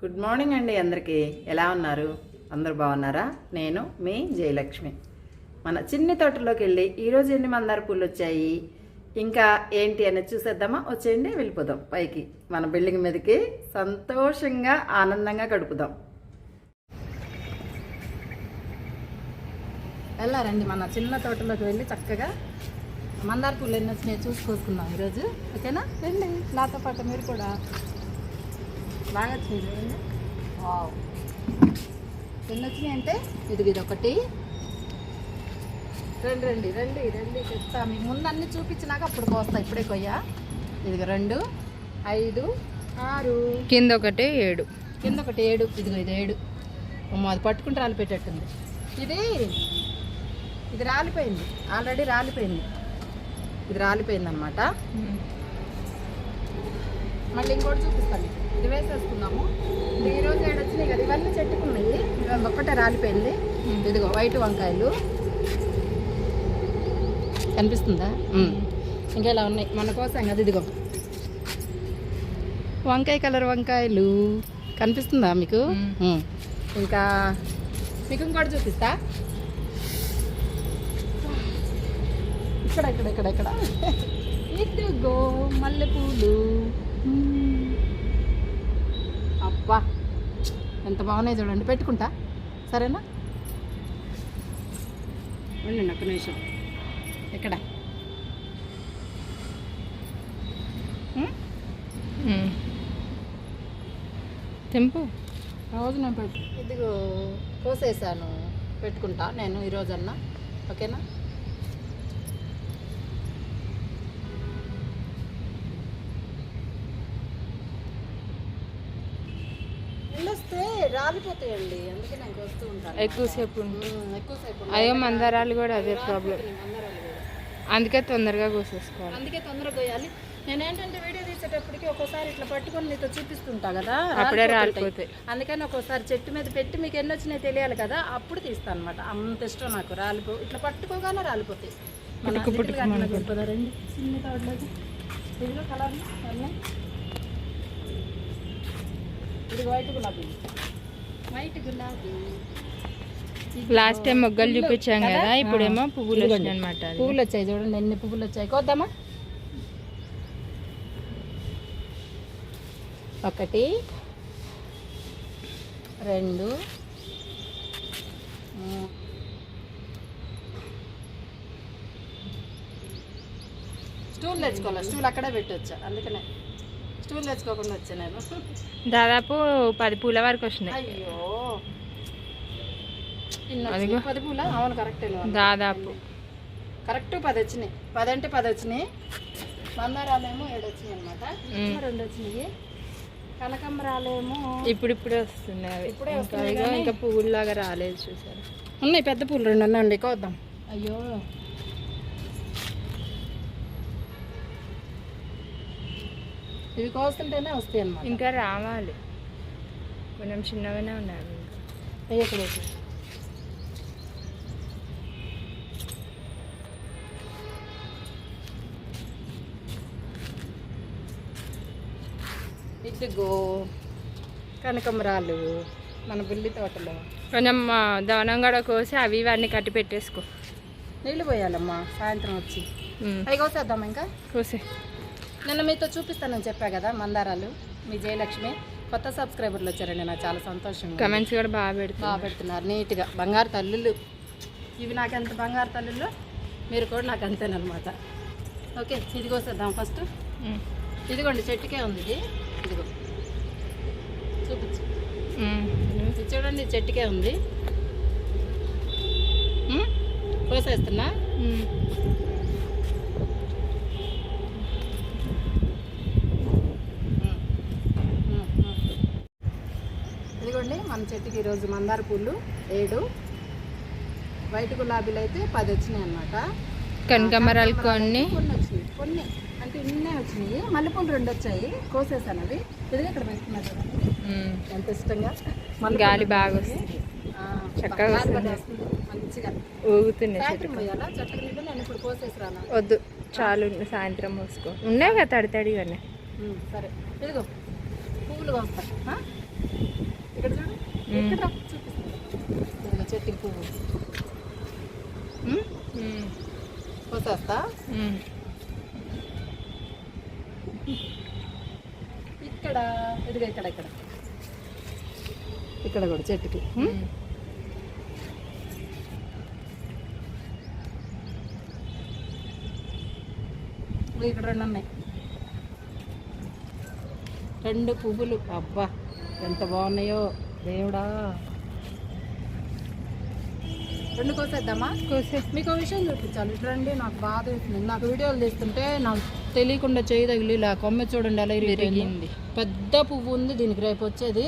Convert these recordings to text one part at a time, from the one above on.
Good morning అండి అందరికీ. ఎలా ఉన్నారు? అందరు బాగున్నారా? నేను మీ జయలక్ష్మి. మన చిన్ని తోటలోకి వెళ్ళి ఈరోజు ఎన్ని మందార పూలు వచ్చాయి? ఇంకా ఏంటి అనేది చూసేద్దామా? వచ్చేయండి వెళ్ళిపోదాం. పైకి. మన బిల్డింగ్ మీదకి సంతోషంగా ఆనందంగా గడుపుదాం. వెళ్ళారండి మన చిన్న తోటలోకి వెళ్ళి చక్కగా మందార పూలు ఎన్ని వచ్చినాయి చూసుకొసుకుందాం ఈరోజు. ఓకేనా? రండి. నాతో పాటు మీరు కూడా. బాగా వచ్చినాయి చూడండి వావ్. ఎన్ని వచ్చినాయి అంటే ఇది ఇది ఒకటి రండి రండి రండి రండి చెప్తా. మీకు ముందు అన్ని చూపించినాక అప్పుడు కోస్తా ఇప్పుడే కొయ్యా. ఇదిగో రెండు ఐదు ఆరు. కింద ఒకటి ఏడు. కింద ఒకటి ఏడు. ఇదిగో ఇది ఏడు. అది పట్టుకుంటే రాలిపెట్టేట్టుంది ఇది ఇది రాలిపోయింది. ఆల్రెడీ రాలిపోయింది. ఇది రాలిపోయింది అనమాట మళ్ళీ ఇంకోటి చూపిస్తాను. ఇది వేసేసుకుందాము ఇది ఈ రోజు ఏడు వచ్చినాయి కదా ఇవన్నీ చెట్టుకున్నాయి ఇవి ఒక్కటే రాలిపోయింది. ఇదిగో వైట్ వంకాయలు. కనిపిస్తుందా. ఇంకా ఇలా ఉన్నాయి. మన కోసం కదా ఇదిగో. వంకాయ కలర్ వంకాయలు. కనిపిస్తుందా మీకు. ఇంకా మీకు ఇంకోటి చూపిస్తా. ఇక్కడ ఇక్కడ ఇక్కడ ఇక్కడ. ఇదిగో మల్లెపూలు. ఎంత బాగున్నాయి చూడండి పెట్టుకుంటా. సరేనా? ఉండండి ఒక్క నిమిషం. ఎక్కడ. తెంపు. రోజు నేను పెట్టు. ఇదిగో కోసేసాను పెట్టుకుంటా నేను ఈరోజన్నా. ఓకేనా? రాలిపోతాయండి. అందుకే ఉంటాను. ఎక్కువసేపు అయ్యో మందారాలు కూడా అదే ప్రాబ్లం. అందుకే తొందరగా కోసేసుకోవాలి. అందుకే తొందరగా కొయ్యాలి నేను ఏంటంటే వీడియో తీసేటప్పటికి ఒక్కోసారి ఇట్లా పట్టుకొని నీతో చూపిస్తుంటా కదా అప్పుడే. రాలిపోతాయి. అందుకని ఒక్కోసారి చెట్టు మీద పెట్టి మీకు ఎన్ని వచ్చినాయి తెలియాలి కదా అప్పుడు తీస్తాను అనమాట అంత ఇష్టం నాకు రాలిపో ఇట్లా పట్టుకోగానే రాలిపోతాయి. పుట్టుకు పుట్టుకు మనకు. చిన్న కలర్. అన్నీ ఇది వైట్ గులాబీ. వైట్ గులాబీ. లాస్ట్ టైం మొగ్గలు చూపించాం కదా? ఇప్పుడేమో పువ్వులు. వచ్చినాయి అనమాట పువ్వులు వచ్చాయి చూడండి ఎన్ని పువ్వులు వచ్చాయి. కోద్దామా? ఒకటి రెండు మూడు. స్టూల్ తెచ్చుకోవాలి? స్టూల్ అక్కడే పెట్టొచ్చా? అందుకనే. స్టూల్ తెచ్చుకోకుండా వచ్చా నేను దాదాపు పది పూల వరకు వచ్చినాయి. అయ్యో. పది పూల? అవును కరెక్టే దాదాపు. కరెక్ట్ పది వచ్చినాయి. పది అంటే పది వచ్చినాయి. మందారాలేమో ఏడు వచ్చినాయి అనమాట. రెండు వచ్చినాయి. కనకంబరాలేమో ఇప్పుడిప్పుడే వస్తున్నాయి అవి. ఇప్పుడే ఇంకా వస్తున్నాయి ఇగో కానీ- ఇంకా పువ్వుల్లాగా రాలేదు చూసారు. ఉన్నాయి పెద్ద పూలు రెండు ఉన్నాయి. కోద్దాం అయ్యో. ఇవి కోస్తుంటేనే వస్తాయి అనమాట ఇంకా రావాలి. కొంచెం చిన్నగానే ఉన్నాయి. వేయకూడదు ఇదిగో కనకంబరాలు మన బుల్లి తోటలో. కొంచెం దవనం కూడా కోసి అవి ఇవన్నీ కట్టి పెట్టేసుకో. నీళ్ళు పోయాలమ్మా సాయంత్రం వచ్చి. అవి కోసేద్దామా ఇంకా? కోసే. నిన్న మీతో చూపిస్తానని చెప్పా కదా మందారాలు. మీ జయలక్ష్మి. కొత్త సబ్స్క్రైబర్లు వచ్చారండి. నాకు చాలా సంతోషం కమెంట్స్ కూడా బాగా పెడుతుంది బాగా పెడుతున్నారు. నీట్గా. బంగారు తల్లులు. ఇవి నాకు ఎంత బంగారు తల్లులు? మీరు కూడా నాకు అంతేనమాట ఓకే ఇది కోసేద్దాం ఫస్ట్. ఇదిగోండి చెట్టుకే ఉంది ఇది. ఇదిగో. చూపించు. ఉమ్. ఇది చూడండి ఇది చెట్టుకే ఉంది. కోసేస్తున్నా చెట్టుకి ఈరోజు మందార పూలు ఏడు. వైట్ గులాబీలు అయితే పది వచ్చినాయి అనమాట కనకాంబరాలు కొన్ని. కొన్ని వచ్చినాయి. కొన్ని అంటే ఇన్నే వచ్చినాయి. మల్లెపూలు రెండు వచ్చాయి. కోసేసాను అవి. ఇదిగో ఇక్కడ పెట్టుకున్నా చూడండి ఉమ్. ఎంత ఇష్టంగా? మల్లెపూలు గాలి బాగా. వస్తుంది. చక్కగా. మంచిగా. ఊగుతున్నాయి నీళ్ళు నేను ఇప్పుడు కోసేసి రానా? వద్దు. చాలు సాయంత్రం పోసుకో. ఉన్నాయి కదా తడి తడిగానే. సరే. ఇదిగో. పువ్వులు కోస్తా ఆ? ఇక్కడ రా, చూపిస్తా. ఇదిగో చెట్టుకి పువ్వు. కోసేస్తా. ఇక్కడ ఇదిగో ఇక్కడ ఇక్కడ. ఇక్కడ కూడా చెట్టుకి. ఇక్కడ రెండు ఉన్నాయి. రెండు పువ్వులు. అబ్బా ఎంత బాగున్నాయో. దేవుడా. రెండు కోసేద్దామా? కోసే. మీకు విషయం చూపించాలి. ఇటు రండి నాకు బాధ వేస్తుంది నాకు వీడియోలు తీస్తుంటే నాకు తెలియకుండా చేయి తగిలి ఇలా కొమ్మె చూడండి ఎలా ఇరిగిపోయింది. పెద్ద పువ్వు ఉంది దీనికి రేపు వచ్చేది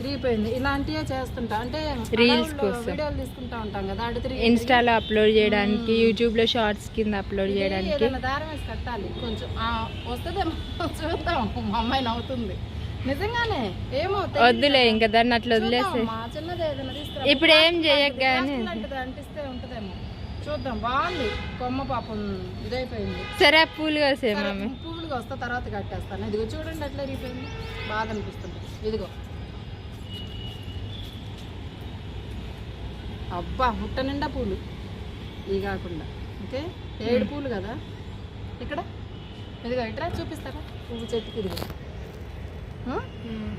ఇరిగిపోయింది. ఇలాంటివే చేస్తుంటా. అంటే అడవుల్లో కోసం. వీడియోలు తీసుకుంటా ఉంటాం కదా ఇన్స్టాలో అప్లోడ్ చేయడానికి యూట్యూబ్లో షార్ట్స్ కింద అప్లోడ్ చేయడానికి. దారం వేసి కట్టాలి. కొంచెం వస్తుందేమో చూద్దాం. మా అమ్మాయి నవ్వుతుంది. నిజంగానే? ఏమో. వద్దులే ఇంకా దాన్ని అట్లా తీసుకురా. ఇప్పుడు ఏం లాంటిది అంటిస్తే ఉంటుందేమో. చూద్దాం బాగుంది. కొమ్మ పాపం ఇదైపోయింది. సరే పూలు కోసే పువ్వులుగా వస్తా తర్వాత కట్టేస్తాను. ఇదిగో చూడండి ఎట్లా ఇరిగిపోయింది బాధ అనిపిస్తుంది. ఇదిగో. అబ్బా ముట్ట నిండా పూలు. ఇవి కాకుండా. ఓకే? ఏడు పూలు కదా? ఇక్కడ? ఇదిగో ఇట్రా చూపిస్తారా? పువ్వు చెట్టుకి ఇదిగో? Hmm.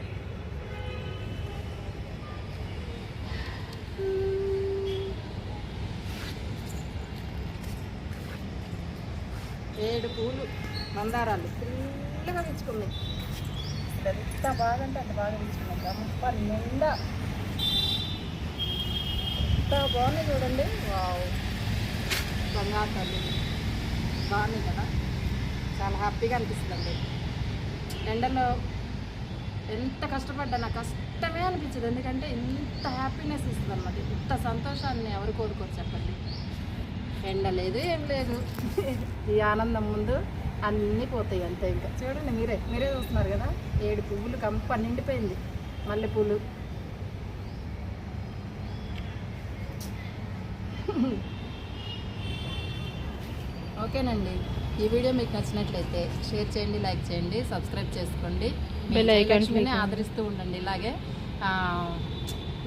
ఏడు పూలు మందారాలు. ఫుల్గా తెచ్చుకున్నాయి ఎంత బాగా అంటే అంత బాగా తెచ్చుకున్నాయి గంప నిండా. ఎంత బాగున్నాయి చూడండి. వావ్ బంగారు తల్లి బాగున్నాయి కదా? చాలా హ్యాపీగా అనిపిస్తుందండి. ఎండలో ఎంత కష్టపడ్డా నాకు కష్టమే అనిపించదు. ఎందుకంటే ఇంత హ్యాపీనెస్ ఇస్తుంది అనమాట ఇంత సంతోషాన్ని ఎవరు కోరుకోరు చెప్పండి. ఎండ లేదు ఏం లేదు. ఈ ఆనందం ముందు అన్నీ పోతాయి అంతే ఇంకా. చూడండి మీరే మీరే చూస్తున్నారు కదా? ఏడు పువ్వులు కంప నిండిపోయింది మల్లెపూలు. ఓకేనండి. ఈ వీడియో మీకు నచ్చినట్లయితే షేర్ చేయండి లైక్ చేయండి సబ్స్క్రైబ్ చేసుకోండి. click ఆదరిస్తూ ఉండండి. ఇలాగే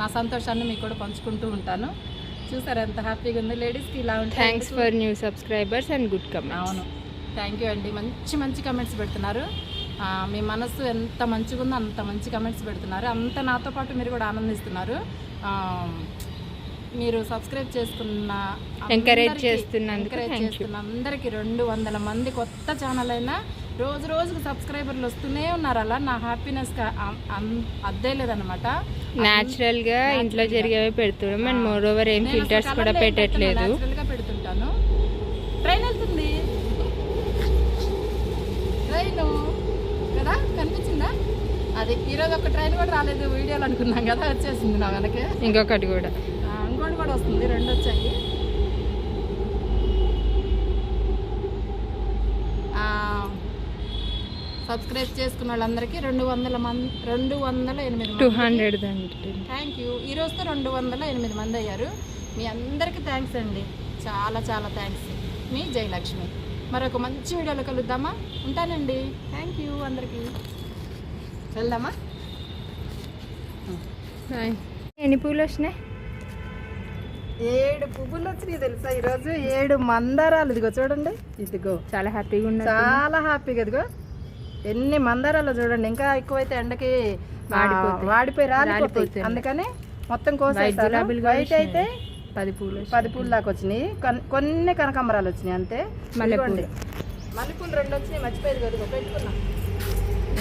నా సంతోషాన్ని మీకు కూడా పంచుకుంటూ ఉంటాను. చూసారు ఎంత హ్యాపీగా ఉంది. లేడీస్కి ఇలా ఉంటుంది thanks for new subscribers and good comments అవును. థ్యాంక్ యూ అండి. మంచి మంచి కమెంట్స్ పెడుతున్నారు. మీ మనస్సు ఎంత మంచిగా ఉందో అంత మంచి కమెంట్స్ పెడుతున్నారు. అంత నాతో పాటు మీరు కూడా ఆనందిస్తున్నారు. మీరు సబ్స్క్రైబ్ చేసుకున్న చేస్తున్నందుకు you. చేస్తున్న అందరికీ రెండు వందల మంది కొత్త ఛానల్ అయినా రోజు రోజుకు సబ్స్క్రైబర్లు వస్తూనే ఉన్నారు. అలా నా హ్యాపీనెస్ అద్దే లేదనమాట న్యాచురల్గా ఇంట్లో జరిగేవి పెడుతున్నాం. అండ్ మోర్ ఓవర్ ఏం ఫిల్టర్స్ కూడా పెట్టట్లేదు. గా పెడుతుంటాను. ట్రైన్ వెళ్తుంది. ట్రైన్ కదా? కనిపించిందా? అది ఈరోజు ఒక ట్రైన్ కూడా రాలేదు. వీడియోలు అనుకున్నాం కదా వచ్చేసింది నా వెనకే. ఇంకొకటి కూడా. వస్తుంది రెండు వచ్చాయి. ఆ, సబ్స్క్రైబ్ చేసుకున్న వాళ్ళందరికీ రెండు వందల మంది రెండు వందల ఎనిమిది టూ హండ్రెడ్ థ్యాంక్ యూ. ఈ రోజుతో రెండు వందల ఎనిమిది మంది అయ్యారు. మీ అందరికీ థ్యాంక్స్ అండి. చాలా చాలా థ్యాంక్స్. మీ జయలక్ష్మి. మరొక మంచి వీడియోలో కలుద్దామా? ఉంటానండి. థ్యాంక్ యూ అందరికీ. వెళ్దామా? ఎన్ని పూలు వచ్చినాయి? ఏడు పువ్వులు వచ్చినాయి తెలుసా? ఈరోజు ఏడు మందారాలు. ఇదిగో చూడండి. ఇదిగో. చాలా హ్యాపీగా ఉన్నారు చాలా హ్యాపీగా ఇదిగో. ఎన్ని మందారాలు చూడండి. ఇంకా ఎక్కువైతే ఎండకి. వాడిపోయి రాలిపోతాయి. అందుకని మొత్తం గులాబీలు వైట్ అయితే పది పూలు. పది పూలు దాకా వచ్చినాయి. కొన్- కొన్ని కనకాంబరాలు వచ్చినాయి అంతే. మల్లెపూలు. మల్లెపూలు రెండు వచ్చినాయి. మర్చిపోయేది కదా పెట్టుకున్నా.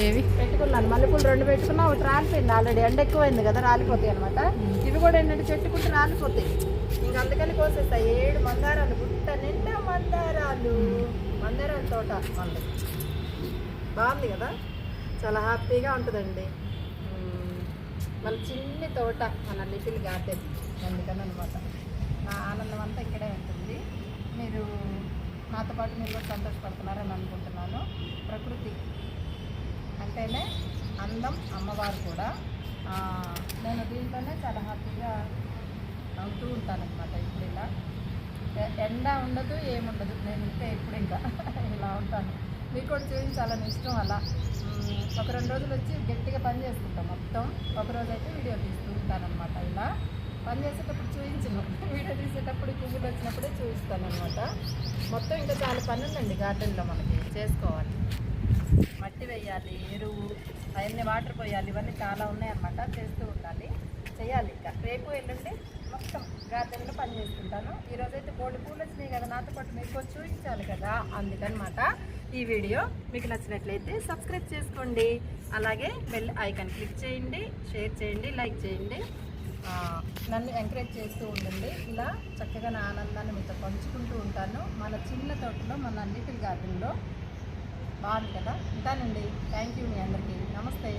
ఏవి? పెట్టుకున్నాను. మల్లెపూలు రెండు పెట్టుకున్నా. ఒకటి రాలిపోయింది ఆల్రెడీ. ఎండ ఎక్కువైంది కదా రాలిపోతాయి అనమాట ఇవి కూడా ఏంటంటే చెట్టుకుంటే రాలిపోతాయి. ఇంకా అందుకని కోసేస్తాయి ఏడు మందారాలు గుట్ట నిండా మందారాలు. మందారాల తోట మంది బాగుంది కదా? చాలా హ్యాపీగా ఉంటుందండి. మన చిన్ని తోట మన లిటిల్ గార్డెన్ అందుకని అనమాట నా ఆనందం అంతా ఇక్కడే ఉంటుంది. మీరు నాతో పాటు మీరు కూడా సంతోషపడుతున్నారని అనుకుంటున్నాను. ప్రకృతి అంటేనే అందం అమ్మవారు కూడా. నేను దీంట్లోనే చాలా హ్యాపీగా అవుతూ ఉంటాను అనమాట ఇప్పుడు ఇలా. ఎండ ఉండదు ఏముండదు. నేను ఇంకా ఇప్పుడు ఇంకా ఇలా ఉంటాను. మీకు కూడా చూపించాలని ఇష్టం అలా. ఒక రెండు రోజులు వచ్చి గట్టిగా పని చేసుకుంటాం మొత్తం. ఒక రోజు అయితే వీడియో తీస్తూ ఉంటానన్నమాట ఇలా. పని చేసేటప్పుడు చూపించను. వీడియో తీసేటప్పుడు ఈ పువ్వులు వచ్చినప్పుడే చూపిస్తాను అనమాట మొత్తం ఇంకా చాలా పని ఉందండి గార్డెన్లో మనకి చేసుకోవాలి. మట్టి వేయాలి ఎరువు అవన్నీ వాటర్ పోయాలి ఇవన్నీ చాలా ఉన్నాయన్నమాట. చేస్తూ ఉండాలి. చేయాలి. ఇక రేపు ఏంటంటే మొత్తం గార్డెన్లో పని చేసుకుంటాను ఈరోజు అయితే బోర్డు పూలు వచ్చినాయి కదా నాతో పాటు మీకు చూపించాలి కదా అందుకనమాట ఈ వీడియో. మీకు నచ్చినట్లయితే సబ్స్క్రైబ్ చేసుకోండి. అలాగే బెల్ ఐకాన్ క్లిక్ చేయండి షేర్ చేయండి లైక్ చేయండి. నన్ను ఎంకరేజ్ చేస్తూ ఉండండి. ఇలా చక్కగా నా ఆనందాన్ని మీతో పంచుకుంటూ ఉంటాను. మన చిన్న తోటలో మన లిటిల్ గార్డెన్లో. బాగుంది కదా? ఉంటానండి. థ్యాంక్ యూ మీ అందరికీ. నమస్తే.